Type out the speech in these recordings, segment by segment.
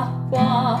爸爸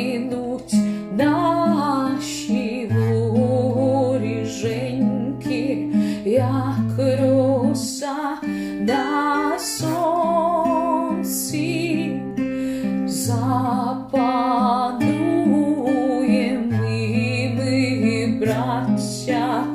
на сонці ми, ми браття.